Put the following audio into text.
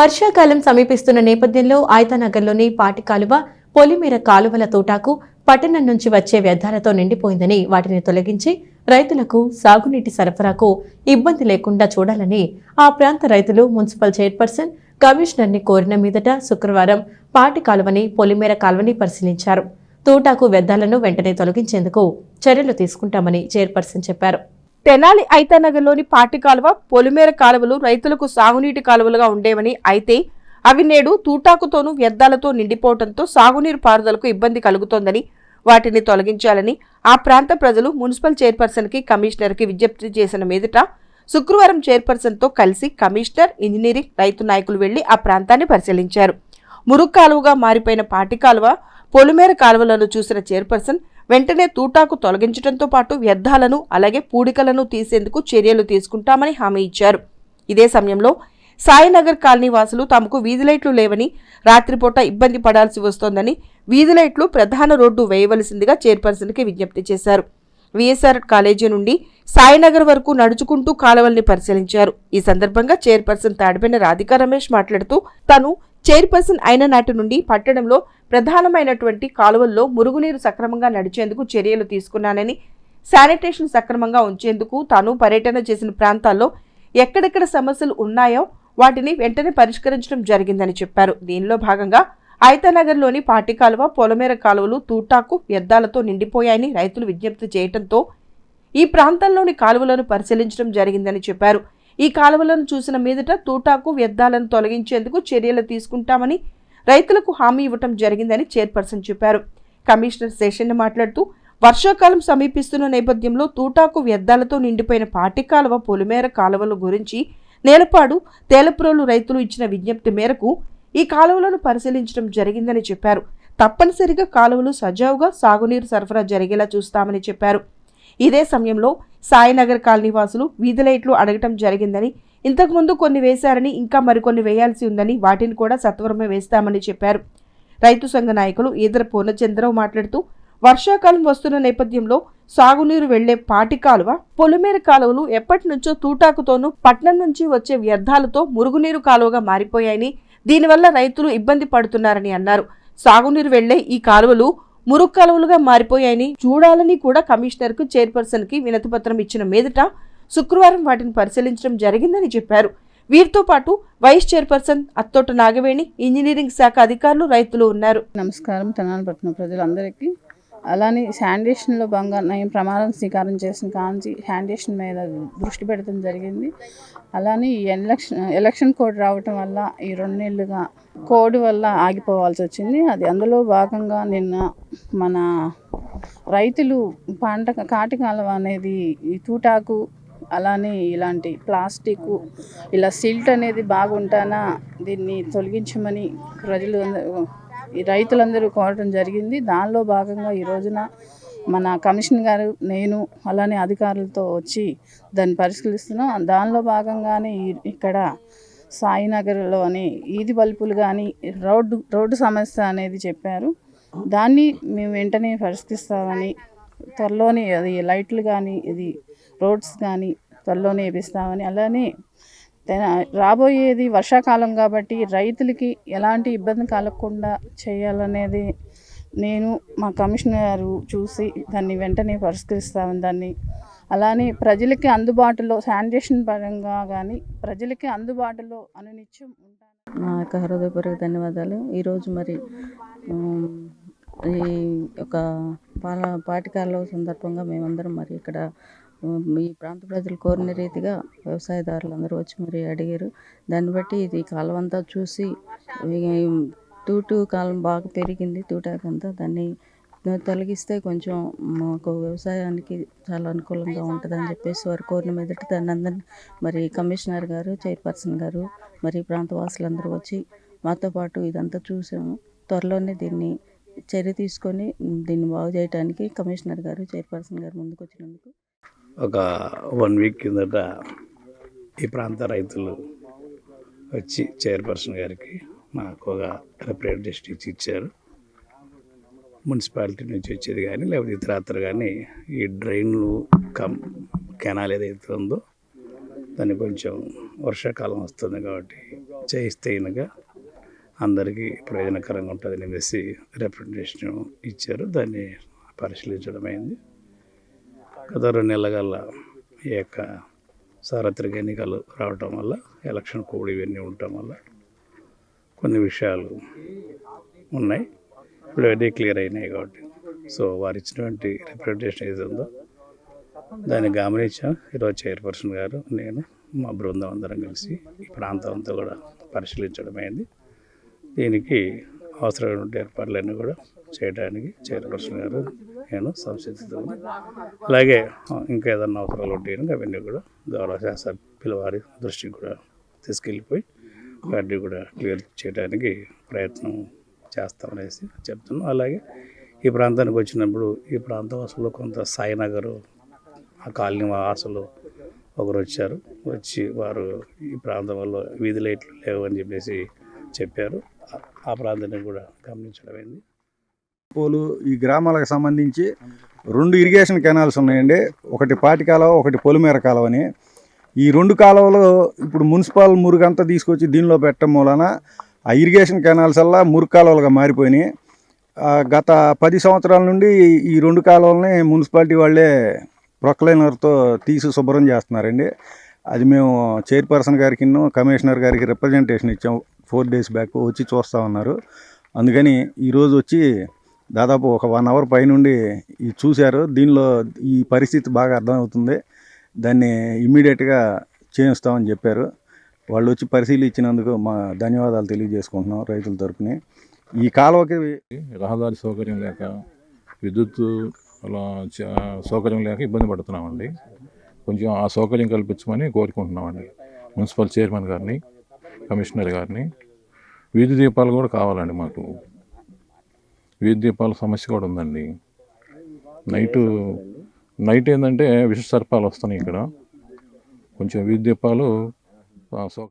వర్షాకాలం సమీపిస్తున్న నేపథ్యంలో ఆయతానగర్లోని పాటి కాలువ పొలిమేర కాలువల తోటాకు పట్టణం నుంచి వచ్చే వ్యర్థాలతో నిండిపోయిందని వాటిని తొలగించి రైతులకు సాగునీటి సరఫరాకు ఇబ్బంది లేకుండా చూడాలని ఆ ప్రాంత రైతులు మున్సిపల్ చైర్పర్సన్ కమిషనర్ని కోరిన మీదట శుక్రవారం పాటి కాలువని పొలిమేర కాలువని పరిశీలించారు. తోటాకు వ్యర్థాలను వెంటనే తొలగించేందుకు చర్యలు తీసుకుంటామని చైర్పర్సన్ చెప్పారు. తెనాలి ఐతానగర్లోని పాటి కాలువ పొలిమేర కాలువలు రైతులకు సాగునీటి కాలువలుగా ఉండేవని అయితే అవి నేడు తూటాకుతోనూ వ్యర్థాలతో నిండిపోవడంతో సాగునీరు పారుదలకు ఇబ్బంది కలుగుతోందని వాటిని తొలగించాలని ఆ ప్రాంత ప్రజలు మున్సిపల్ చైర్పర్సన్కి కమిషనర్కి విజ్ఞప్తి చేసిన మీదట శుక్రవారం చైర్పర్సన్తో కలిసి కమిషనర్ ఇంజనీరింగ్ రైతు నాయకులు వెళ్ళి ఆ ప్రాంతాన్ని పరిశీలించారు. మురుగు కాలువగా మారిపోయిన పాటి కాలువ పొలిమేర కాలువలను చూసిన చైర్పర్సన్ వెంటనే తూటాకు తొలగించడంతో పాటు వ్యర్థాలను అలాగే పూడికలను తీసేందుకు చర్యలు తీసుకుంటామని హామీ ఇచ్చారు. ఇదే సమయంలో సాయినగర్ కాలనీ వాసులు తమకు వీధి లైట్లు లేవని రాత్రిపూట ఇబ్బంది పడాల్సి వస్తోందని వీధి లైట్లు ప్రధాన రోడ్డు వేయవలసిందిగా చైర్పర్సన్కి విజ్ఞప్తి చేశారు. విఎస్ఆర్ కాలేజీ నుండి సాయినగర్ వరకు నడుచుకుంటూ కాలువల్ని పరిశీలించారు. ఈ సందర్భంగా చైర్పర్సన్ తాడిపోయిన రాధికా రమేష్ మాట్లాడుతూ తను చైర్పర్సన్ అయిన నాటి నుండి పట్టణంలో ప్రధానమైనటువంటి కాలువల్లో మురుగునీరు సక్రమంగా నడిచేందుకు చర్యలు తీసుకున్నానని శానిటేషన్ సక్రమంగా ఉంచేందుకు తాను పర్యటన చేసిన ప్రాంతాల్లో ఎక్కడెక్కడ సమస్యలు ఉన్నాయో వాటిని వెంటనే పరిష్కరించడం జరిగిందని చెప్పారు. దీనిలో భాగంగా ఐతానగర్లోని పాటి కాలువ పొలమేర కాలువలు తూటాకు వ్యర్థాలతో నిండిపోయాయని రైతులు విజ్ఞప్తి చేయడంతో ఈ ప్రాంతంలోని కాలువలను పరిశీలించడం జరిగిందని చెప్పారు. ఈ కాలువలను చూసిన మీదట తూటాకు వ్యర్థాలను తొలగించేందుకు చర్యలు తీసుకుంటామని రైతులకు హామీ ఇవ్వటం జరిగిందని చైర్పర్సన్ చెప్పారు. కమిషనర్ శేషన్ మాట్లాడుతూ వర్షాకాలం సమీపిస్తున్న నేపథ్యంలో తూటాకు వ్యర్థాలతో నిండిపోయిన పాటి కాలువ పొలిమేర కాలువల గురించి నేలపాడు తేలప్రోలు రైతులు ఇచ్చిన విజ్ఞప్తి మేరకు ఈ కాలువలను పరిశీలించడం జరిగిందని చెప్పారు. తప్పనిసరిగా కాలువలు సజావుగా సాగునీరు సరఫరా జరిగేలా చూస్తామని చెప్పారు. ఇదే సమయంలో సాయినగర్ కాలనీ వాసులు వీధి లైట్లు అడగటం జరిగిందని ఇంతకుముందు కొన్ని వేశారని ఇంకా మరికొన్ని వేయాల్సి ఉందని వాటిని కూడా సత్వరమే వేస్తామని చెప్పారు. రైతు సంఘ నాయకులు ఈదర పూర్ణచంద్రరావు మాట్లాడుతూ వర్షాకాలం వస్తున్న నేపథ్యంలో సాగునీరు వెళ్ళే పాటి కాలువ పొలిమేర కాలువలు ఎప్పటి నుంచో తూటాకుతోనూ పట్నం నుంచి వచ్చే వ్యర్థాలతో మురుగునీరు కాలువగా మారిపోయాయని దీనివల్ల రైతులు ఇబ్బంది పడుతున్నారని అన్నారు. సాగునీరు వెళ్ళే ఈ కాలువలు మురుగు మారిపోయాయని చూడాలని కూడా కమిషనర్కు చైర్పర్సన్కి వినతిపత్రం ఇచ్చిన మీదట శుక్రవారం వాటిని పరిశీలించడం జరిగిందని చెప్పారు. వీరితో పాటు vice chairperson Attota Nagaveni engineering శాఖ అధికారులు రైతులు ఉన్నారు. నమస్కారం తెనాలపట్నం ప్రజలందరికీ. అలానే శానిటేషన్లో బంగారం నేను ప్రమాణం స్వీకారం చేసిన కాంచి శానిటేషన్ మీద దృష్టి పెట్టడం జరిగింది. అలానే ఈ ఎలక్షన్ ఎలక్షన్ కోడ్ రావటం వల్ల ఈ రెండు నెలలుగా కోడ్ వల్ల ఆగిపోవాల్సి వచ్చింది. అది అందులో భాగంగా నిన్న మన రైతులు పంట కాటి కాలం అనేది ఈ తూటాకు అలానే ఇలాంటి ప్లాస్టిక్ ఇలా సిల్ట్ అనేది బాగుంటానా దీన్ని తొలగించమని ప్రజలు ఈ రైతులందరూ కోరటం జరిగింది. దానిలో భాగంగా ఈ రోజున మన కమిషన్ గారు నేను అలానే అధికారులతో వచ్చి దాన్ని పరిశీలిస్తున్నాం. దానిలో భాగంగానే ఇక్కడ సాయినగర్లోని ఈది బల్బులు కానీ రోడ్డు రోడ్డు సమస్య అనేది చెప్పారు. దాన్ని మేము వెంటనే పరిష్కరిస్తామని త్వరలోనే అది లైట్లు కానీ ఇది రోడ్స్ కానీ త్వరలోనే వేపిస్తామని అలానే రాబోయేది వర్షాకాలం కాబట్టి రైతులకి ఎలాంటి ఇబ్బంది కలగకుండా చేయాలనేది నేను మా కమిషనర్ చూసి దాన్ని వెంటనే పరిష్కరిస్తాను దాన్ని అలానే ప్రజలకి అందుబాటులో శానిటేషన్ పరంగా కానీ ప్రజలకి అందుబాటులో అనునిత్యం ఉంటాను నా యొక్క హృదయపూర్వక ధన్యవాదాలు. ఈరోజు మరి ఈ యొక్క పాల పాటికాల సందర్భంగా మేమందరం మరి ఇక్కడ ఈ ప్రాంత ప్రజలు కోరిన రీతిగా వ్యవసాయదారులు అందరూ వచ్చి మరీ అడిగారు. దాన్ని బట్టి ఇది కాలువంతా చూసి తూటు కాలం బాగా పెరిగింది తూటాకంతా దాన్ని తొలగిస్తే కొంచెం మాకు వ్యవసాయానికి చాలా అనుకూలంగా ఉంటుందని చెప్పేసి వారు కోరిన మీదట దాన్ని అందరినీ మరి కమిషనర్ గారు చైర్పర్సన్ గారు మరి ప్రాంతవాసులందరూ వచ్చి మాతో పాటు ఇదంతా చూసాము. త్వరలోనే దీన్ని చర్య తీసుకొని దీన్ని బాగు చేయడానికి కమిషనర్ గారు చైర్పర్సన్ గారు ముందుకు వచ్చినందుకు ఒక వన్ వీక్ కిందట ఈ ప్రాంత రైతులు వచ్చి చైర్పర్సన్ గారికి నాకు ఒక రిప్రజెంటేషన్ ఇచ్చారు. మున్సిపాలిటీ నుంచి వచ్చేది కానీ లేకపోతే ఇతరాత్ర కానీ ఈ డ్రైన్లు కమ్ కెనాల్ ఏదైతే ఉందో దాన్ని కొంచెం వర్షాకాలం వస్తుంది కాబట్టి చేయిస్తే కనుక అందరికీ ప్రయోజనకరంగా ఉంటుందని చెప్పేసి రిప్రజెంటేషన్ ఇచ్చారు. దాన్ని పరిశీలించడం అయింది. గత రెండు నెలల ఈ యొక్క సార్వత్రిక ఎన్నికలు రావటం వల్ల ఎలక్షన్ కోడ్ ఇవన్నీ ఉండటం వల్ల కొన్ని విషయాలు ఉన్నాయి. ఇప్పుడు అవన్నీ క్లియర్ అయినాయి కాబట్టి. సో వారు ఇచ్చినటువంటి రిప్రజెంటేషన్ ఏది ఉందో దాన్ని గమనించాం. ఈరోజు చైర్పర్సన్ గారు నేను మా బృందం అందరం కలిసి ఈ ప్రాంతం అంతా కూడా పరిశీలించడం అయింది దీనికి అవసరమైనటువంటి ఏర్పాట్లన్నీ కూడా చేయడానికి చైర్పర్సన్ గారు నేను సంసిద్ధులు. అలాగే ఇంకా ఏదన్నా అవసరాలు ఉంటే అవన్నీ కూడా గౌరవ శాసనసభ్యుల వారి దృష్టికి కూడా తీసుకెళ్ళిపోయి వాటిని కూడా క్లియర్ చేయడానికి ప్రయత్నం చేస్తామనేసి చెప్తున్నాం. అలాగే ఈ ప్రాంతానికి వచ్చినప్పుడు ఈ ప్రాంత వాసులు కొంత సాయినగర్ ఆ కాలనీ వాసులు ఒకరు వచ్చారు. వచ్చి వారు ఈ ప్రాంతంలో వీధి లైట్లు లేవని చెప్పేసి చెప్పారు. ఆ- ప్రాంతాన్ని కూడా గమనించడమైంది పోలు ఈ గ్రామాలకు సంబంధించి రెండు ఇరిగేషన్ కెనాల్స్ ఉన్నాయండి. ఒకటి పాటి కాలువ ఒకటి పొలిమేర కాలువ అని ఈ రెండు కాలువలు ఇప్పుడు మున్సిపల్ మురుగంతా తీసుకొచ్చి దీనిలో పెట్టడం మూలన ఆ ఇరిగేషన్ కెనాల్స్ అల్లా మురుగు కాలువలుగా మారిపోయినాయి. గత పది సంవత్సరాల నుండి ఈ రెండు కాలువలని మున్సిపాలిటీ వాళ్ళే ప్రొక్లైనర్తో తీసి శుభ్రం చేస్తున్నారండి. అది మేము చైర్పర్సన్ గారికి కమిషనర్ గారికి రిప్రజెంటేషన్ ఇచ్చాం. ఫోర్ డేస్ బ్యాక్ వచ్చి చూస్తూ ఉన్నారు. అందుకని ఈరోజు వచ్చి దాదాపు ఒక వన్ అవర్ పైనుండి ఇది చూశారు. దీనిలో ఈ పరిస్థితి బాగా అర్థమవుతుంది. దాన్ని ఇమ్మీడియట్గా చేయిస్తామని చెప్పారు. వాళ్ళు వచ్చి పరిశీలించినందుకు మా ధన్యవాదాలు తెలియజేసుకుంటున్నాం రైతుల తరపున. ఈ కాలువకి రహదారి సౌకర్యం లేక విద్యుత్ అలా సౌకర్యం లేక ఇబ్బంది పడుతున్నామండి. కొంచెం ఆ సౌకర్యం కల్పించమని కోరుకుంటున్నామండి. మున్సిపల్ చైర్మన్ గారిని కమిషనర్ గారిని. వీధి దీపాలు కూడా కావాలండి మాకు. వీధి దీపాల సమస్య కూడా ఉందండి. నైటు నైట్ ఏంటంటే విష సర్పాలు వస్తున్నాయి ఇక్కడ. కొంచెం వీధి దీపాలు సౌకర్యం